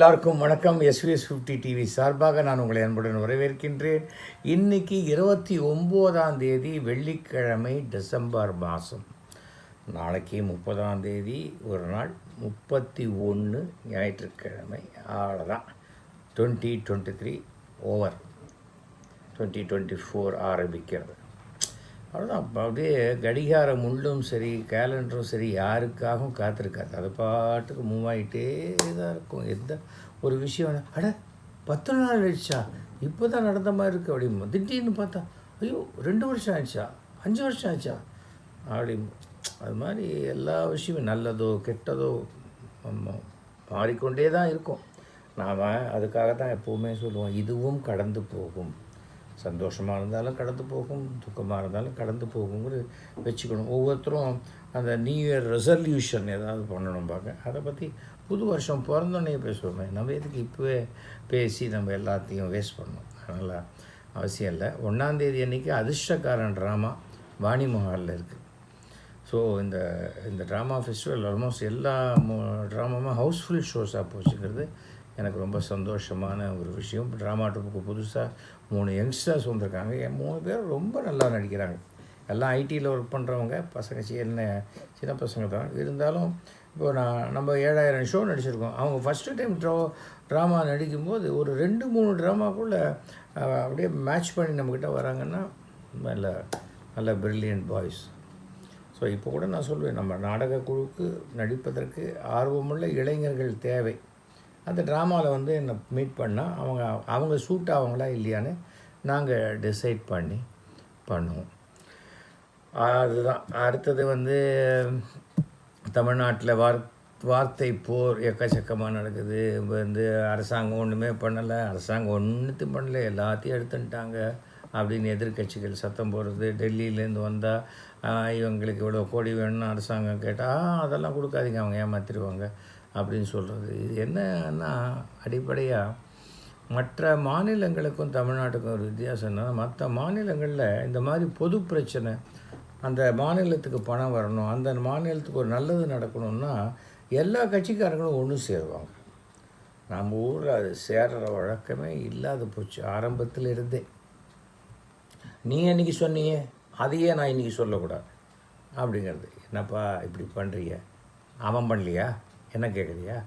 எல்லாருக்கும் வணக்கம். SVS fifty TV சார்பாக நான் உங்களை அன்புடன் வரவேற்கின்றேன். இன்றைக்கி இருபத்தி ஒம்போதாம் தேதி வெள்ளிக்கிழமை டிசம்பர் மாதம். நாளைக்கு முப்பதாம் தேதி ஒரு நாள் முப்பத்தி ஒன்று ஞாயிற்றுக்கிழமை. அவ்வளோதான் twenty twenty three over twenty twenty four ஆரம்பிக்கிறது. அவ்வளோதான் அப்போ அப்படியே கடிகாரம் முள்ளும் சரி கேலண்டரும் சரி யாருக்காகவும் காத்திருக்காது. அது பாட்டுக்கு மூவ் ஆகிட்டே தான் இருக்கும். எந்த ஒரு விஷயம் அட பத்து நாள் ஆயிடுச்சா? இப்போ தான் நடந்த மாதிரி இருக்குது அப்படிமா திடீர்னு பார்த்தா ஐயோ ரெண்டு வருஷம் ஆயிடுச்சா? அஞ்சு வருஷம் ஆயிடுச்சா? அப்படிம்போ அது மாதிரி எல்லா விஷயமும் நல்லதோ கெட்டதோ நம்ம மாறிக்கொண்டே தான் இருக்கும். நாம் அதுக்காக தான் எப்போவுமே சொல்லுவோம் இதுவும் கடந்து போகும். சந்தோஷமாக இருந்தாலும் கடந்து போகும் துக்கமாக இருந்தாலும் கடந்து போகுங்கிறது வச்சுக்கணும். ஒவ்வொருத்தரும் அந்த நியூ இயர் ரெசல்யூஷன் ஏதாவது பண்ணணும் பார்க்க அதை பற்றி புது வருஷம் பிறந்தோடனே பேசுவோமே. நம்ம எதுக்கு இப்போவே பேசி நம்ம எல்லாத்தையும் வேஸ்ட் பண்ணணும்? அதனால் அவசியம் இல்லை. ஒன்றாந்தேதி அன்றைக்கி அதிர்ஷ்டக்காரன் ட்ராமா வாணி மஹாலில் இருக்குது ஸோ இந்த இந்த ட்ராமா ஃபெஸ்டிவல் ஆல்மோஸ்ட் எல்லா ட்ராமாவும் ஹவுஸ்ஃபுல் ஷோஸாக போச்சுங்கிறது எனக்கு ரொம்ப சந்தோஷமான ஒரு விஷயம். ட்ராமா ட்ரூப்புக்கு புதுசாக மூணு யங்ஸ்டர்ஸ் வந்திருக்காங்க. என் மூணு பேர் ரொம்ப நல்லா நடிக்கிறாங்க. எல்லாம் ஐடியில் ஒர்க் பண்ணுறவங்க பசங்க சின்ன சின்ன பசங்க தான். இருந்தாலும் இப்போ நான் நம்ம ஏழாயிரம் ஷோ நடிச்சிருக்கோம். அவங்க ஃபஸ்ட்டு டைம் ட்ரா ட்ராமா நடிக்கும்போது ஒரு ரெண்டு மூணு ட்ராமாக்குள்ளே அப்படியே மேட்ச் பண்ணி நம்மக்கிட்ட வராங்கன்னா நல்ல நல்ல ப்ரில்லியன்ட் பாய்ஸ் ஸோ இப்போ கூட நான் சொல்லுவேன் நம்ம நாடக குழுக்கு நடிப்பதற்கு ஆர்வமுள்ள இளைஞர்கள் தேவை. அந்த ட்ராமாவில் வந்து என்னை மீட் பண்ணால் அவங்க அவங்க சூட் ஆவாங்களா இல்லையான்னு நாங்கள் டிசைட் பண்ணி பண்ணுவோம். அதுதான். அடுத்தது வந்து தமிழ்நாட்டில் வார் வார்த்தை போர் எக்கச்சக்கமாக நடக்குது. வந்து அரசாங்கம் ஒன்றுமே பண்ணலை அரசாங்கம் ஒன்றுத்தையும் பண்ணலை எல்லாத்தையும் எடுத்துட்டாங்க அப்படின்னு எதிர்க்கட்சிகள் சத்தம் போடுறது டெல்லியிலேருந்து வந்தால் இவங்களுக்கு இவ்வளோ கோடி வேணும்னு அரசாங்கம் கேட்டால் அதெல்லாம் கொடுக்காதீங்க அவங்க ஏமாற்றிடுவாங்க அப்படின்னு சொல்கிறது இது என்னன்னா அடிப்படையாக மற்ற மாநிலங்களுக்கும் தமிழ்நாட்டுக்கும் ஒரு வித்தியாசம் என்னன்னா மற்ற மாநிலங்களில் இந்த மாதிரி பொது பிரச்சனை அந்த மாநிலத்துக்கு பணம் வரணும் அந்த மாநிலத்துக்கு ஒரு நல்லது நடக்கணும்னா எல்லா கட்சிக்காரங்களும் ஒன்று சேருவாங்க. நம்ம ஊரில் அது சேர்கிற வழக்கமே இல்லாத போச்சு ஆரம்பத்தில் இருந்தே நீ இன்னைக்கு சொன்னியே அதையே நான் இன்றைக்கி சொல்லக்கூடாது. அப்படிங்கிறது. என்னப்பா இப்படி பண்ணுறிய அவன் பண்ணலையா? என்ன கேட்குறியா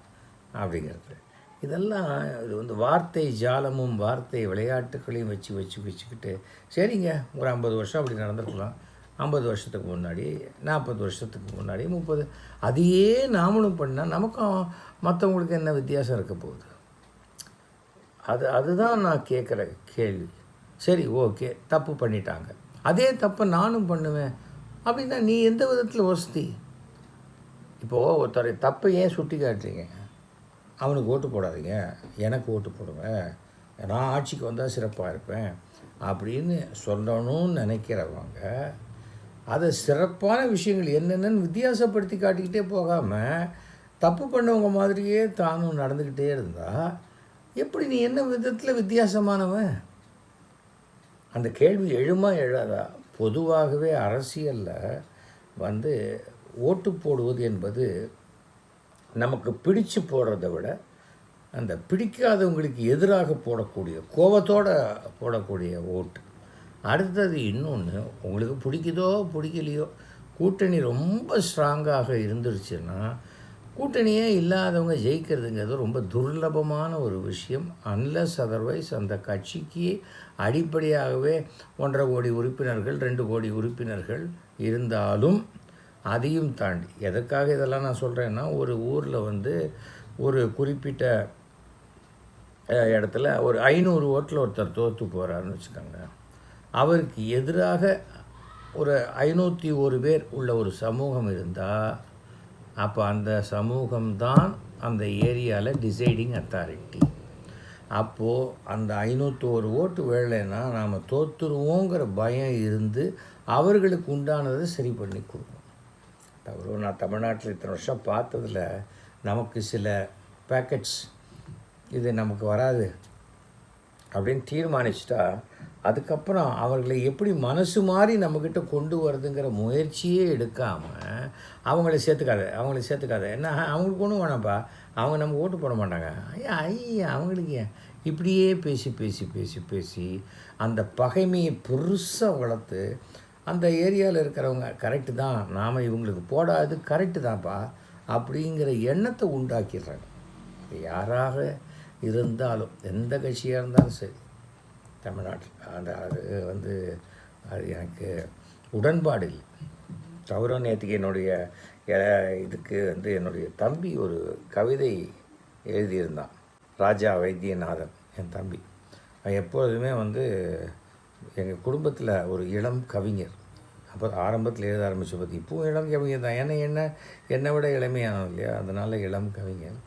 அப்படிங்கிறது. இதெல்லாம் இது வந்து வார்த்தை ஜாலமும் வார்த்தை விளையாட்டுகளையும் வச்சு வச்சு வச்சுக்கிட்டு சரிங்க ஒரு ஐம்பது வருஷம் அப்படி நடந்திருக்கலாம். ஐம்பது வருஷத்துக்கு முன்னாடி நாற்பது வருஷத்துக்கு முன்னாடி முப்பது அதையே நாமளும் பண்ணால் நமக்கும் மற்றவங்களுக்கு என்ன வித்தியாசம் இருக்க போகுது? அது அதுதான் நான் கேட்குற கேள்வி. சரி ஓகே தப்பு பண்ணிட்டாங்க. அதே தப்பை நானும் பண்ணுவேன். அப்படின்னா நீ எந்த விதத்தில் வசதி? இப்போது ஒருத்தர் தப்பை ஏன் சுட்டி காட்டுறீங்க? அவனுக்கு ஓட்டு போடாதீங்க. எனக்கு ஓட்டு போடுங்க. நான் ஆட்சிக்கு வந்தால் சிறப்பாக இருப்பேன் அப்படின்னு சொல்லணும்னு நினைக்கிறவங்க அதை சிறப்பான விஷயங்கள் என்னென்னு வித்தியாசப்படுத்தி காட்டிக்கிட்டே போகாமல் தப்பு பண்ணவங்க மாதிரியே தானும் நடந்துக்கிட்டே இருந்தால் எப்படி நீ என்ன விதத்தில் வித்தியாசமானவன் அந்த கேள்வி எழுமா எழாதா பொதுவாகவே அரசியலில் வந்து ஓட்டு போடுவது என்பது நமக்கு பிடிச்சு போடுறத விட அந்த பிடிக்காதவங்களுக்கு எதிராக போடக்கூடிய கோபத்தோடு போடக்கூடிய ஓட்டு. அடுத்தது இன்னொன்று உங்களுக்கு பிடிக்குதோ பிடிக்கலையோ கூட்டணி ரொம்ப ஸ்ட்ராங்காக இருந்துருச்சுன்னா கூட்டணியே இல்லாதவங்க ஜெயிக்கிறதுங்கிறது ரொம்ப துர்லபமான ஒரு விஷயம். அன்லஸ் அதர்வைஸ் அந்த கட்சிக்கு அடிப்படையாகவே ஒன்றரை கோடி உறுப்பினர்கள் ரெண்டு கோடி உறுப்பினர்கள் இருந்தாலும் அதையும் தாண்டி எதற்காக இதெல்லாம் நான் சொல்கிறேன்னா ஒரு ஊரில் வந்து ஒரு குறிப்பிட்ட இடத்துல ஒரு ஐநூறு ஓட்டில் ஒருத்தர் தோற்று போகிறாருன்னு வச்சுக்கோங்க. அவருக்கு எதிராக ஒரு ஐநூற்றி ஒரு பேர் உள்ள ஒரு சமூகம் இருந்தால் அப்போ அந்த சமூகம்தான் அந்த ஏரியாவில் டிசைடிங் அத்தாரிட்டி அப்போது அந்த ஐநூற்றோரு ஓட்டு வேலைன்னா நாம் தோற்றுருவோங்கிற பயம் இருந்து அவர்களுக்கு உண்டானதை சரி பண்ணி கொடுக்கும் தவிர நான் தமிழ்நாட்டில் இத்தனை வருஷம் பார்த்ததில் நமக்கு சில பேக்கெட்ஸ் இது நமக்கு வராது அப்படின்னு தீர்மானிச்சிட்டா அதுக்கப்புறம் அவர்களை எப்படி மனசு மாதிரி நம்மக்கிட்ட கொண்டு வரதுங்கிற முயற்சியே எடுக்காமல் அவங்கள சேர்த்துக்காத அவங்கள சேர்த்துக்காத. என்ன அவங்களுக்கு ஒன்றும் வேணாம்ப்பா. அவங்க நம்ம ஓட்டு போட மாட்டாங்க. ஐயா ஐயா அவங்களுக்கு ஏன்? இப்படியே பேசி பேசி பேசி பேசி அந்த பகைமையை பெருசாக வளர்த்து அந்த ஏரியாவில் இருக்கிறவங்க கரெக்டு தான். நாம் இவங்களுக்கு போடாது கரெக்டு தான்ப்பா. அப்படிங்கிற எண்ணத்தை உண்டாக்கிடுறாங்க. யாராக இருந்தாலும் எந்த கட்சியாக இருந்தாலும் சரி. தமிழ்நாட்டில் அந்த அது வந்து அது எனக்கு உடன்பாடு இல்லை. தவிர நேற்றுக்கு என்னுடைய இதுக்கு வந்து என்னுடைய தம்பி ஒரு கவிதை எழுதியிருந்தான். ராஜா வைத்தியநாதன் என் தம்பி. எப்பொழுதுமே வந்து எங்கள் குடும்பத்தில் ஒரு இளம் கவிஞர். அப்போ ஆரம்பத்தில் எழுத ஆரம்பித்த பற்றி இப்போவும் இளம் கவிஞர் தான். ஏன்னா என்ன என்னை விட இளமையானவன் இல்லையா? அதனால் இளம் கவிஞர்.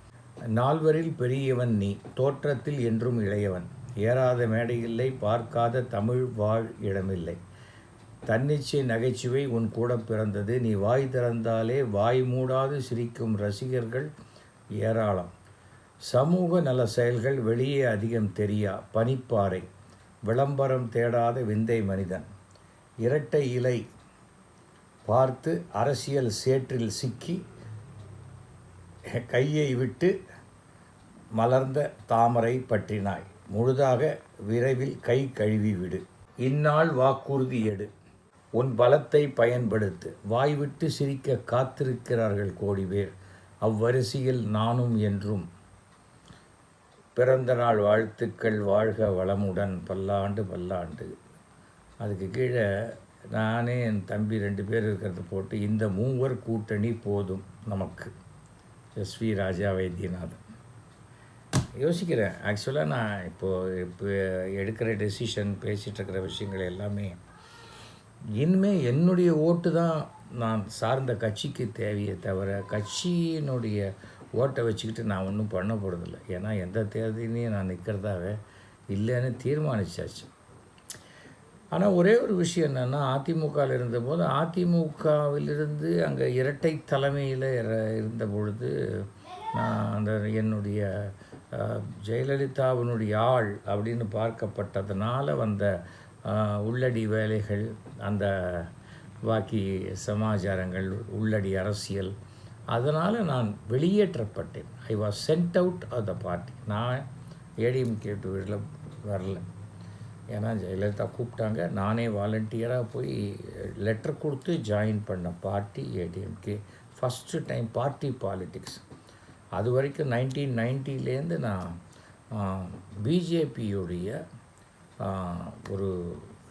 நால்வரில் பெரியவன் நீ தோற்றத்தில் என்றும் இளையவன். ஏறாத மேடையில்லை பார்க்காத தமிழ் வாழ் இடமில்லை. தன்னிச்சை நகைச்சுவை உன் கூட பிறந்தது. நீ வாய் திறந்தாலே வாய் மூடாது சிரிக்கும் ரசிகர்கள் ஏராளம். சமூக நல செயல்கள் வெளியே அதிகம் தெரியா? பனிப்பாறை. விளம்பரம் தேடாத விந்தை மனிதன். இரட்டை இலை பார்த்து அரசியல் சேற்றில் சிக்கி கையை விட்டு மலர்ந்த தாமரை பற்றினாய். முழுதாக விரைவில் கை கழுவி விடு. இந்நாள் வாக்குறுதி எடு. உன் பலத்தை பயன்படுத்து. வாய்விட்டு சிரிக்க காத்திருக்கிறார்கள் கோடி பேர். அவ்வரிசையில் நானும் என்றும் பிறந்த நாள் வாழ்த்துக்கள் வாழ்க வளமுடன் பல்லாண்டு பல்லாண்டு. அதுக்கு கீழே நானே என் தம்பி ரெண்டு பேர் இருக்கிறத போட்டு இந்த மூவர் கூட்டணி போதும் நமக்கு. S V Raja Vaidyanathan. யோசிக்கிறேன். ஆக்சுவலாக நான் இப்போது இப்போ எடுக்கிற டெசிஷன் பேசிகிட்டு இருக்கிற விஷயங்கள் எல்லாமே இனிமே என்னுடைய ஓட்டு தான் நான் சார்ந்த கட்சிக்கு தேவையே தவிர கட்சியினுடைய ஓட்டை வச்சுக்கிட்டு நான் ஒன்றும் பண்ண போகிறதில்ல ஏன்னா எந்த தேர்தலையும் நான் நிற்கிறதாவே இல்லைன்னு தீர்மானிச்சாச்சு. ஆனால் ஒரே ஒரு விஷயம் என்னென்னா அதிமுகவில் இருந்தபோது அதிமுகவிலிருந்து அங்கே இரட்டை தலைமையில் இருந்த பொழுது நான் அந்த என்னுடைய ஜெயலலிதாவினுடைய ஆள் அப்படின்னு பார்க்கப்பட்டதுனால வந்த உள்ளடி வேலைகள் அந்த பாக்கி சமாச்சாரங்கள் உள்ளடி அரசியல் அதனால் நான் வெளியேற்றப்பட்டேன். I was sent out of the party நான் ஏடிஎம்கே டு வரல. ஏன்னா ஜெயலலிதா கூப்பிட்டாங்க. நானே வாலண்டியராக போய் லெட்டர் கொடுத்து ஜாயின் பண்ண party ADMK first time party politics அது வரைக்கும் நைன்டீன் நைன்ட்டிலேருந்து நான் பிஜேபியுடைய ஒரு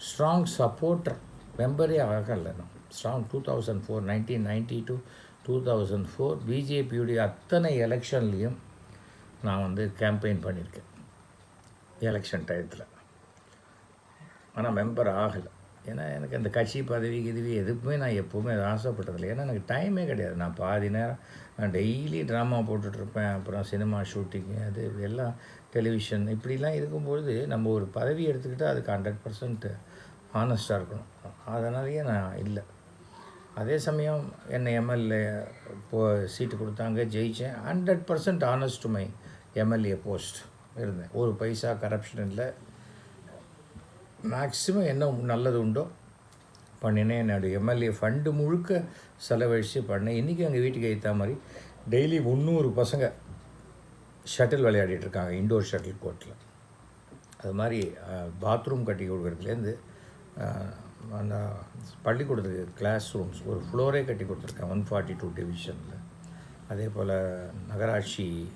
ஸ்ட்ராங் சப்போர்ட்டர் மெம்பரே ஆகலை நான். Strong two thousand four nineteen ninety to two thousand four பிஜேபியுடைய அத்தனை எலெக்ஷன்லேயும் நான் வந்து கேம்பெயின் பண்ணியிருக்கேன். எலெக்ஷன் டயத்தில் ஆனால் மெம்பர் ஆகலை. ஏன்னா எனக்கு அந்த கட்சி பதவி கிதவி எதுக்குமே நான் எப்போவுமே ஆசைப்பட்டதில்லை ஏன்னா எனக்கு டைமே கிடையாது. நான் பாதி நேரம் நான் டெய்லி ட்ராமா போட்டுட்ருப்பேன். அப்புறம் சினிமா ஷூட்டிங்கு அது எல்லாம் டெலிவிஷன் இப்படிலாம் இருக்கும்பொழுது நம்ம ஒரு பதவி எடுத்துக்கிட்டால் அதுக்கு ஹண்ட்ரட் பர்சன்ட் ஆனஸ்ட்டாக இருக்கணும். அதனாலேயே நான் இல்லை. அதே சமயம் என்னை எம்எல்ஏ போ சீட்டு கொடுத்தாங்க ஜெயித்தேன் hundred percent honest to my MLA post இருந்தேன். ஒரு பைசா கரப்ஷன் இல்லை. மேக்ஸிமம் என்ன நல்லது உண்டோ பண்ணினேன். என்னுடைய எம்எல்ஏ ஃபண்டு முழுக்க செலவழித்து பண்ணேன். இன்றைக்கி எங்கள் வீட்டுக்கு ஏற்ற மாதிரி டெய்லி முந்நூறு பசங்க ஷட்டில் விளையாடிட்டு இருக்காங்க இண்டோர் ஷட்டில் கோர்ட்டில் அது மாதிரி பாத்ரூம் கட்டி கொடுக்குறதுலேருந்து அந்த பள்ளிக்கூடத்துக்கு கிளாஸ் ரூம்ஸ் ஒரு ஃப்ளோரே கட்டி கொடுத்துருக்கேன் ஒன் ஃபார்ட்டி டூ டிவிஷனில் அதே போல் நகராட்சி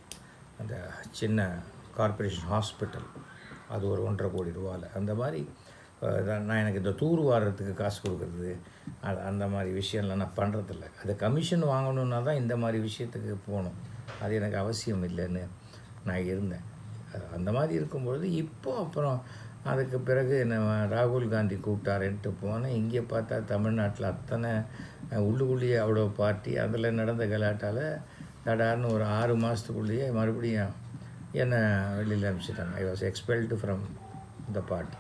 அந்த சின்ன கார்ப்பரேஷன் ஹாஸ்பிட்டல் அது ஒரு ஒன்றரை கோடி ரூபாவில் அந்த மாதிரி நான் எனக்கு இந்த தூர் வாரத்துக்கு காசு கொடுக்குறது அது அந்த மாதிரி விஷயம்லாம் நான் பண்ணுறதில்ல அது கமிஷன் வாங்கணுன்னா தான் இந்த மாதிரி விஷயத்துக்கு போகணும். அது எனக்கு அவசியம் இல்லைன்னு நான் இருந்தேன். அது அந்த மாதிரி இருக்கும்பொழுது இப்போ அப்புறம் அதுக்கு பிறகு என்ன ராகுல் காந்தி கூப்பிட்டாருன்ட்டு போனேன். இங்கே பார்த்தா தமிழ்நாட்டில் அத்தனை உள்ளுக்குள்ளேயே அவ்வளோ பார்ட்டி அதில் நடந்த கலாட்டால் தடார்னு ஒரு ஆறு மாதத்துக்குள்ளேயே மறுபடியும் என்னை வெளியில் அனுப்பிச்சிட்டாங்க. I was expelled from the party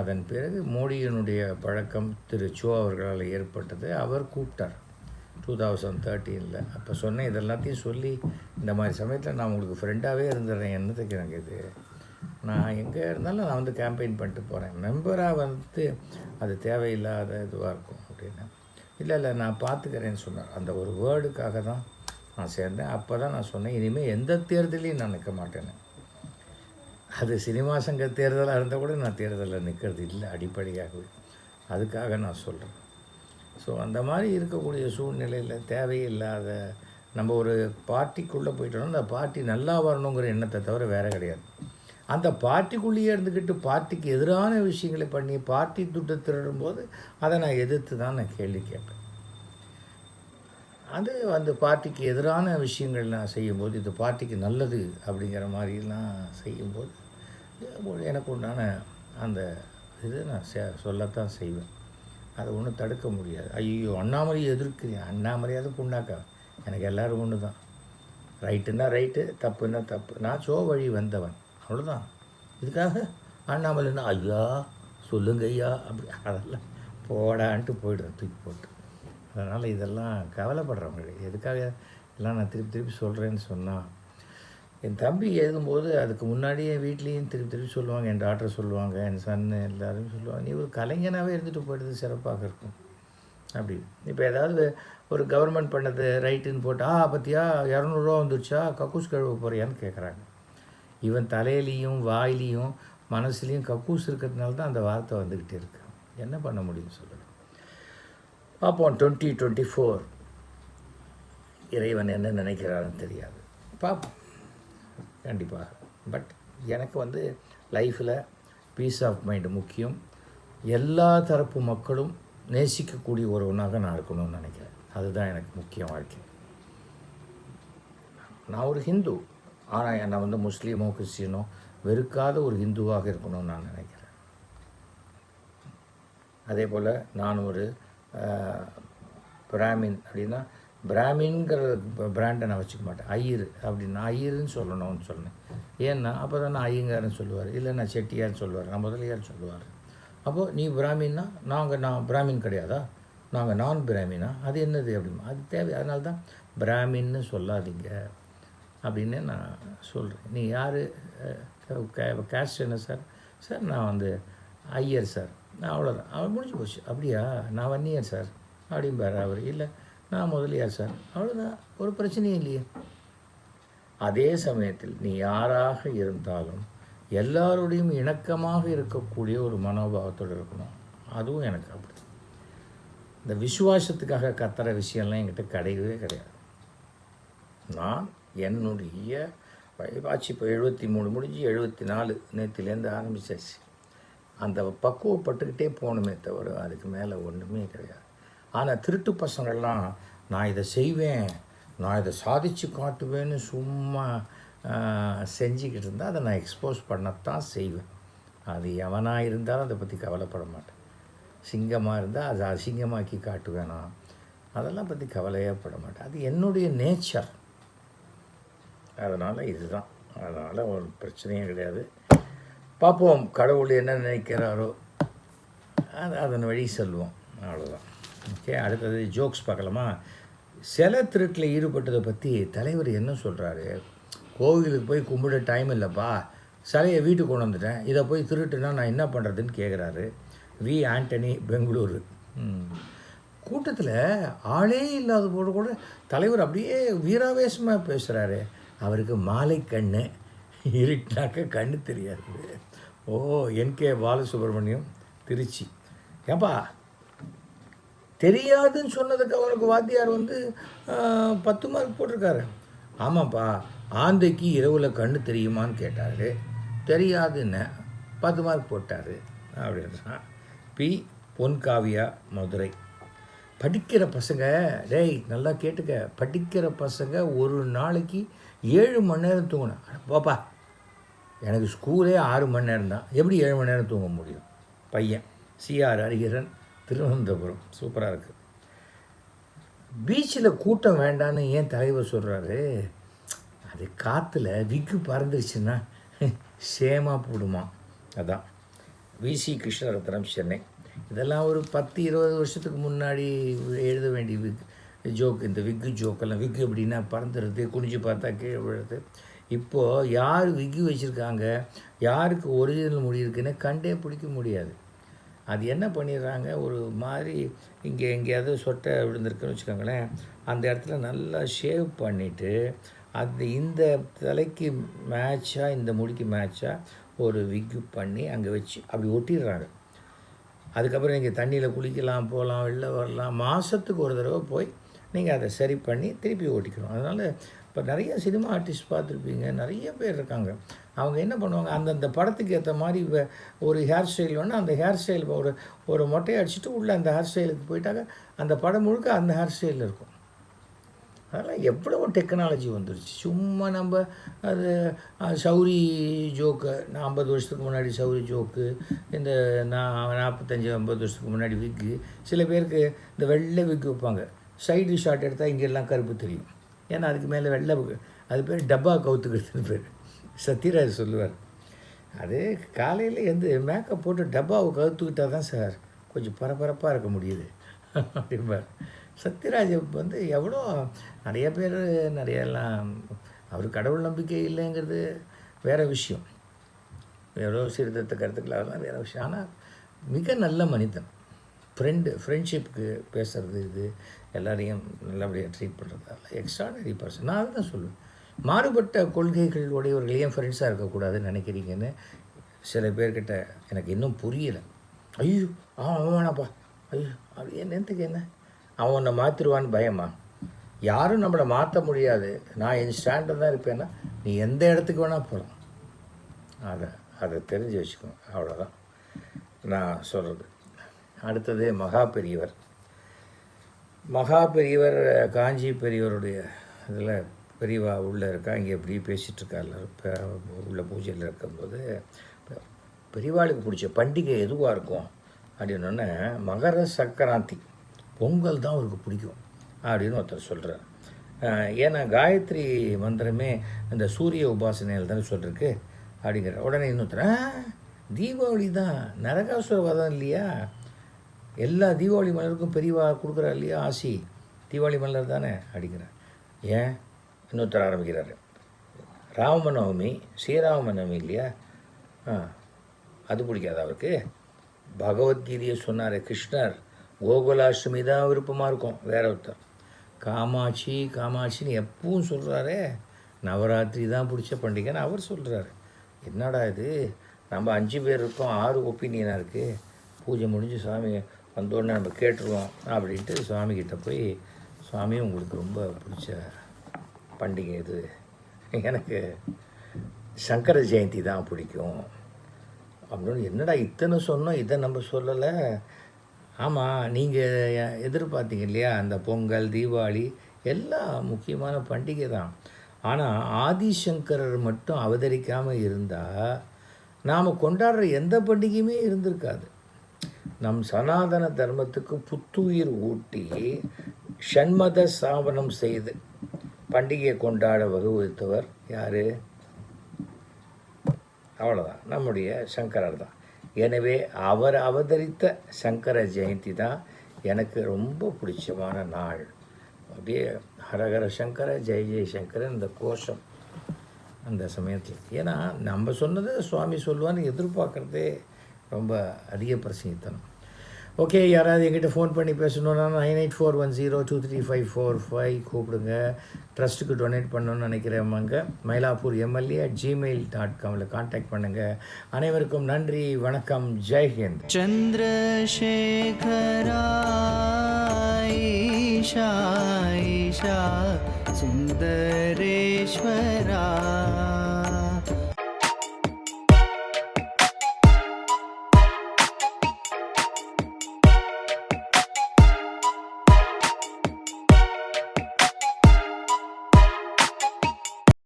அதன் பிறகு மோடியினுடைய பழக்கம் திரு சோ அவர்களால் ஏற்பட்டது. அவர் கூப்பிட்டார் டூ தௌசண்ட் தேர்ட்டீனில் அப்போ சொன்னேன் இதெல்லாத்தையும் சொல்லி இந்த மாதிரி சமயத்தில் நான் உங்களுக்கு ஃப்ரெண்டாகவே இருந்துடுறேன் என்னத்துக்கு எனக்கு இது? நான் எங்கே இருந்தாலும் நான் வந்து கேம்பெயின் பண்ணிட்டு போகிறேன் மெம்பராக வந்து அது தேவையில்லாத இதுவாக இருக்கும் அப்படின்னு. இல்லை இல்லை நான் பார்த்துக்கிறேன்னு சொன்னார். அந்த ஒரு வேர்டுக்காக தான் நான் சேர்ந்தேன். அப்போ தான் நான் சொன்னேன் இனிமேல் எந்த தேர்தலையும் நான் நிற்க மாட்டேன்னு. அது சினிமா சங்க தேர்தலாக இருந்தால் கூட நான் தேர்தலில் நிற்கிறது இல்லை அடிப்படையாகவே. அதுக்காக நான் சொல்கிறேன் ஸோ அந்த மாதிரி இருக்கக்கூடிய சூழ்நிலையில் தேவையில்லாத நம்ம ஒரு பார்ட்டிக்குள்ளே போயிட்டோம்னா அந்த பார்ட்டி நல்லா வரணுங்கிற எண்ணத்தை தவிர வேறு கிடையாது. அந்த பார்ட்டிக்குள்ளேயே இருந்துக்கிட்டு பார்ட்டிக்கு எதிரான விஷயங்களை பண்ணி பார்ட்டி துட்டை திருடும்போது அதை நான் எதிர்த்து தான் நான் கேள்வி கேட்பேன். அது அந்த பார்ட்டிக்கு எதிரான விஷயங்கள் நான் செய்யும்போது இது பார்ட்டிக்கு நல்லது அப்படிங்கிற மாதிரிலாம் செய்யும்போது எனக்கு உண்டான அந்த இது நான் செ சொல்லத்தான் செய்வேன். அதை ஒன்றும் தடுக்க முடியாது. ஐயோ அண்ணாமலையை எதிர்க்கிறேன் அண்ணாமலையாவது புண்ணாக்கா? எனக்கு எல்லோரும் ஒன்று தான் ரைட்டுன்னா ரைட்டு தப்புன்னா தப்பு. நான் சோ வழி வந்தவன். அவ்வளோதான் இதுக்காக அண்ணாமலைன்னா ஐயா சொல்லுங்க ஐயா அப்படி அதெல்லாம் போடான்ட்டு போய்டுறேன் தூக்கி போட்டு. அதனால் இதெல்லாம் கவலைப்படுறவங்க. எதுக்காக எல்லாம் நான் திருப்பி திருப்பி சொல்கிறேன்னு சொன்னால் என் தம்பி எழுதும்போது அதுக்கு முன்னாடியே வீட்லேயும் திருப்பி திருப்பி சொல்லுவாங்க என் டாக்டர் சொல்லுவாங்க என் சன்னு எல்லாரும் சொல்லுவாங்க நீ ஒரு கலைஞனாகவே இருந்துட்டு போயிடுது சிறப்பாக இருக்கும். அப்படி. இப்போ ஏதாவது ஒரு கவர்மெண்ட் பண்ணது ரைட்டுன்னு போட்டு ஆ பற்றியா இரநூறுவா வந்துருச்சா கக்கூஸ் கழுவ போறியான்னு கேட்குறாங்க இவன் தலையிலையும் வாயிலையும் மனசுலேயும் கக்கூஸ் இருக்கிறதுனால தான் அந்த வார்த்தை வந்துக்கிட்டே இருக்கு. என்ன பண்ண முடியும் சொல்லுங்கள் பார்ப்போம் டுவெண்ட்டி டுவெண்ட்டி ஃபோர் இறைவன் என்ன நினைக்கிறாருன்னு தெரியாது. பார்ப்போம். கண்டிப்பாக. பட் எனக்கு வந்து லைஃப்பில் பீஸ் ஆஃப் மைண்டு முக்கியம். எல்லா தரப்பு மக்களும் நேசிக்கக்கூடிய ஒருவனாக நான் இருக்கணும்னு நினைக்கிறேன். அதுதான் எனக்கு முக்கிய வாழ்க்கை. நான் ஒரு ஹிந்து. ஆனால் என்னை வந்து முஸ்லீமோ கிறிஸ்டியனோ வெறுக்காத ஒரு ஹிந்துவாக இருக்கணும்னு நான் நினைக்கிறேன். அதே போல் நான் ஒரு பிராமின் அப்படின்னா பிராமின்கிற பிராண்டை நான் வச்சுக்க மாட்டேன். ஐயர் அப்படின்னா ஐயருன்னு சொல்லணும்னு சொன்னேன். ஏன்னா அப்போ தான் நான் ஐயங்காரன்னு சொல்லுவார் இல்லை நான் செட்டியார்னு சொல்லுவார் நான் முதலியார்னு சொல்லுவார். அப்போது நீ பிராமின்னா நாங்கள் நான் பிராமின் கிடையாதா? நாங்கள் நான் பிராமினா? அது என்னது அப்படிமா அது தேவை அதனால தான் பிராமின்னு சொல்லாதீங்க. அப்படின்னு நான் சொல்கிறேன் நீ யார்? கேஸ்ட் என்ன சார் சார் நான் வந்து ஐயர் சார் நான் அவ்வளோதான் அவர் முடிஞ்சு போச்சு. அப்படியா? நான் வன்னியர் சார் அப்படிம்பார் அவர். இல்லை நான் முதலியார் சார் அவ்வளோதான் ஒரு பிரச்சனையும் இல்லையே. அதே சமயத்தில் நீ யாராக இருந்தாலும் எல்லாரோடையும் இணக்கமாக இருக்கக்கூடிய ஒரு மனோபாவத்தோடு இருக்கணும். அதுவும் எனக்கு அப்படி இந்த விசுவாசத்துக்காக கத்துற விஷயம்லாம் என்கிட்ட கிடையவே கிடையாது. நான் என்னுடைய ஆச்சு இப்போ எழுபத்தி மூணு முடிஞ்சு எழுபத்தி நாலு நேற்றுலேருந்து ஆரம்பித்தாச்சு அந்த பக்குவப்பட்டுக்கிட்டே போகணுமே தவிர அதுக்கு மேலே ஒன்றுமே கிடையாது. ஆனால் திருட்டு பசங்கள்லாம் நான் இதை செய்வேன் நான் இதை சாதித்து காட்டுவேன்னு சும்மா செஞ்சுக்கிட்டு இருந்தால் அதை நான் எக்ஸ்போஸ் பண்ணத்தான் செய்வேன். அது எவனாக இருந்தாலும் அதை பற்றி கவலைப்பட மாட்டேன். சிங்கமாக இருந்தால் அதை அசிங்கமாக்கி காட்டுவேனா? அதெல்லாம் பற்றி கவலையே பட மாட்டேன். அது என்னுடைய நேச்சர். அதனால் இதுதான். அதனால் ஒரு பிரச்சனையும் கிடையாது. பார்ப்போம் கடவுள் என்ன நினைக்கிறாரோ. அது அதன் வழி செல்வோம். அவ்வளோதான் ஓகே அடுத்தது ஜோக்ஸ் பார்க்கலாமா? சில திருட்டில் ஈடுபட்டதை பற்றி தலைவர் என்ன சொல்கிறாரு கோவிலுக்கு போய் கும்பிட டைம் இல்லைப்பா. சிலையை வீட்டுக்கு கொண்டு வந்துட்டேன். இதை போய் திருட்டுனா நான் என்ன பண்ணுறதுன்னு கேட்குறாரு வி. ஆண்டனி பெங்களூரு. கூட்டத்தில் ஆளே இல்லாத போது கூட தலைவர் அப்படியே வீராவேசமாக பேசுகிறாரு அவருக்கு மாலை கண்ணு இருட்டினாக்க கண்ணு தெரியாது. ஓ என்கே பாலசுப்ரமணியம் திருச்சி. ஏப்பா தெரியாதுன்னு சொன்னதுக்கு அவனுக்கு வாத்தியார் வந்து பத்து மார்க் போட்டிருக்காரு. ஆமாப்பா ஆந்தைக்கு இரவில் கண்ணு தெரியுமான்னு கேட்டார். தெரியாதுன்னு பத்து மார்க் போட்டார் அப்படின்னா பி. பொன்காவியா மதுரை. படிக்கிற பசங்க டேய் நல்லா கேட்டுக்க. படிக்கிற பசங்க ஒரு நாளைக்கு ஏழு மணி நேரம் தூங்கணும். பாப்பா. எனக்கு ஸ்கூலே ஆறு மணி நேரம் தான். எப்படி ஏழு மணி நேரம் தூங்க முடியும்? பையன் சிஆர் ஹரிஹரன் திருவனந்தபுரம். சூப்பராக இருக்குது பீச்சில் கூட்டம் வேண்டான்னு ஏன் தலைவர் சொல்கிறாரு அது காற்றுல விக்கு பறந்துருச்சுன்னா சேமாக போடுமா? அதான். விசி கிருஷ்ணரத்னம் சென்னை. இதெல்லாம் ஒரு பத்து இருபது வருஷத்துக்கு முன்னாடி எழுத வேண்டிய ஜோக் இந்த விக்கு ஜோக்கெல்லாம் விக்கு எப்படின்னா பறந்துடுது குனிஞ்சு பார்த்தா கீழே விழுறது இப்போது யார் விக்கி வச்சுருக்காங்க? யாருக்கு ஒரிஜினல் முடி இருக்குன்னு கண்டே பிடிக்க முடியாது. அது என்ன பண்ணிடுறாங்க? ஒரு மாதிரி இங்கே எங்கேயாவது சொட்டை விழுந்திருக்குன்னு வச்சுக்கோங்களேன். அந்த இடத்துல நல்லா ஷேவ் பண்ணிவிட்டு அது இந்த தலைக்கு மேட்சாக இந்த முடிக்கு மேட்சாக ஒரு விக்கு பண்ணி அங்கே வச்சு அப்படி ஒட்டிடுறாங்க. அதுக்கப்புறம் நீங்கள் தண்ணியில் குளிக்கலாம் போகலாம் வெளில வரலாம். மாதத்துக்கு ஒரு தடவை போய் நீங்கள் அதை சரி பண்ணி திருப்பி ஓட்டிக்கணும். அதனால் இப்போ நிறைய சினிமா ஆர்டிஸ்ட் பார்த்துருப்பீங்க. நிறைய பேர் இருக்காங்க. அவங்க என்ன பண்ணுவாங்க? அந்தந்த படத்துக்கு ஏற்ற மாதிரி இப்போ ஒரு ஹேர் ஸ்டைல் வேணால் அந்த ஹேர் ஸ்டைல் ஒரு ஒரு மொட்டையை அடிச்சுட்டு உள்ளே அந்த ஹேர் ஸ்டைலுக்கு போயிட்டாக்க அந்த படம் முழுக்க அந்த ஹேர் ஸ்டைலில் இருக்கும். அதெல்லாம் எவ்வளவோ டெக்னாலஜி வந்துருச்சு. சும்மா நம்ம அது சௌரி ஜோக்கு நான் ஐம்பது வருஷத்துக்கு முன்னாடி சௌரி ஜோக்கு இந்த நான் நாற்பத்தஞ்சு ஐம்பது வருஷத்துக்கு முன்னாடி விக்கு சில பேருக்கு இந்த வெள்ளை விக்கு வைப்பாங்க. சைடு ஷாட் எடுத்தால் இங்கெல்லாம் கருப்பு தெரியும். ஏன்னா அதுக்கு மேலே வெள்ளை அது பேர் டப்பா கவுத்துக்கிறதுன்னு பேர். சத்யராஜ் சொல்லுவார். அது காலையில் எந்த மேக்கப் போட்டு டப்பாவை கவுத்துக்கிட்டா தான் சார் கொஞ்சம் பரபரப்பாக இருக்க முடியுது. அப்படிம்பார். சத்யராஜ் வந்து எவ்வளோ நிறைய பேர் நிறையெல்லாம் அவர் கடவுள் நம்பிக்கை இல்லைங்கிறது வேறு விஷயம். எவ்வளோ சீர்திருத்த கருத்துக்கள் அதெல்லாம் வேறு விஷயம். ஆனால் மிக நல்ல மனிதன். ஃப்ரெண்டு ஃப்ரெண்ட்ஷிப்புக்கு பேசுகிறது இது. எல்லாரையும் நல்லபடியாக ட்ரீட் பண்ணுறதால எக்ஸ்ட்ராடனரி பர்சன் நான் அதுதான் சொல்லுவேன். மாறுபட்ட கொள்கைகள் உடையவர்கள் ஏன் ஃப்ரெண்ட்ஸாக இருக்கக்கூடாதுன்னு நினைக்கிறீங்கன்னு சில பேர்கிட்ட எனக்கு இன்னும் புரியலை. ஐயோ அவன் அவன் ஐயோ அது என்னத்துக்கு என்ன? அவன் உன்னை மாற்றிடுவான்னு பயமா? யாரும் நம்மளை மாற்ற முடியாது. நான் என் ஸ்டாண்டில் தான் இருப்பேன்னா நீ எந்த இடத்துக்கு வேணால் போகலாம் அதை அதை தெரிஞ்சு வச்சுக்கோங்க அவ்வளோதான் நான் சொல்கிறது அடுத்தது மகா பெரியவர். மகா பெரியவர் காஞ்சி பெரியவருடைய இதில் பெரியவா உள்ளே இருக்கா இங்கே எப்படி பேசிகிட்ருக்கார்ல இப்போ உள்ள பூஜையில் இருக்கும்போது பெரியவாளுக்கு பிடிச்ச பண்டிகை எதுவாக இருக்கும் அப்படின்னோடனே மகர சக்கராந்தி பொங்கல் தான் அவருக்கு பிடிக்கும் அப்படின்னு ஒருத்தர் சொல்கிறார் ஏன்னா காயத்ரி மந்திரமே இந்த சூரிய உபாசனையில் தானே சொல்லிருக்கு அப்படிங்கிற உடனே இன்னொருத்தர் தீபாவளி தான் நரகாசுர வதம் இல்லையா? எல்லா தீபாவளி மலருக்கும் பெரியவா கொடுக்குறா இல்லையா? ஆசி. தீபாவளி மலர் தானே அப்படிங்கிறார் ஏன்? இன்னொருத்தர் ஆரம்பிக்கிறாரு. ராமநவமி ஸ்ரீராமநவமி இல்லையா? ஆ அது பிடிக்காது அவருக்கு? பகவத்கீதையை சொன்னார் கிருஷ்ணர். கோகுலாஷ்டமி தான் விருப்பமாக இருக்கும் வேற ஒருத்தர். காமாட்சி காமாட்சின்னு எப்பவும் சொல்கிறாரே நவராத்திரி தான் பிடிச்ச பண்டிகைன்னு அவர் சொல்கிறாரு என்னடா இது? நம்ம அஞ்சு பேர் இருக்கோம் ஆறு ஒப்பீனியனாக இருக்குது பூஜை முடிஞ்சு சாமி வந்தோடனே நம்ம கேட்டுருவோம் அப்படின்ட்டு சுவாமிகிட்ட போய் சுவாமி உங்களுக்கு ரொம்ப பிடிச்ச பண்டிகை இது எனக்கு சங்கர ஜெயந்தி தான் பிடிக்கும். அப்படின்னு என்னடா இத்தனை சொன்னோம் இதை நம்ம சொல்லலை. ஆமாம் நீங்கள் எதிர்பார்த்தீங்க இல்லையா அந்த பொங்கல் தீபாவளி எல்லாம் முக்கியமான பண்டிகை தான். ஆனால் ஆதிசங்கரர் மட்டும் அவதரிக்காமல் இருந்தால் நாம் கொண்டாடுற எந்த பண்டிகையுமே இருந்திருக்காது. நம் சனாதன தர்மத்துக்கு புத்துயிர் ஊட்டி ஷண்மத ஸ்தாபனம் செய்து பண்டிகையை கொண்டாட வகுவித்தவர் யார்? அவ்வளோதான் நம்முடைய சங்கரர் தான். எனவே அவர் அவதரித்த சங்கர ஜெயந்தி தான் எனக்கு ரொம்ப பிடிச்சமான நாள். அப்படியே ஹரஹர சங்கர ஜெய ஜெயசங்கர இந்த கோஷம் அந்த சமயத்தில். ஏன்னா நம்ம சொன்னதை சுவாமி சொல்லுவான்னு எதிர்பார்க்குறதே ரொம்ப அதிக பிரசங்கித்தனம் ஓகே யாராவது என்கிட்ட ஃபோன் பண்ணி பேசணுன்னா nine eight four one zero two three five four five கூப்பிடுங்க. ட்ரஸ்ட்டுக்கு டொனேட் பண்ணணும்னு நினைக்கிறவங்க Mylapore MLA at Gmail dot Kamil contact பண்ணுங்கள் அனைவருக்கும் நன்றி வணக்கம் ஜெய்ஹிந்த் சந்திரசேகராயிஷா சுந்தரேஸ்வரா.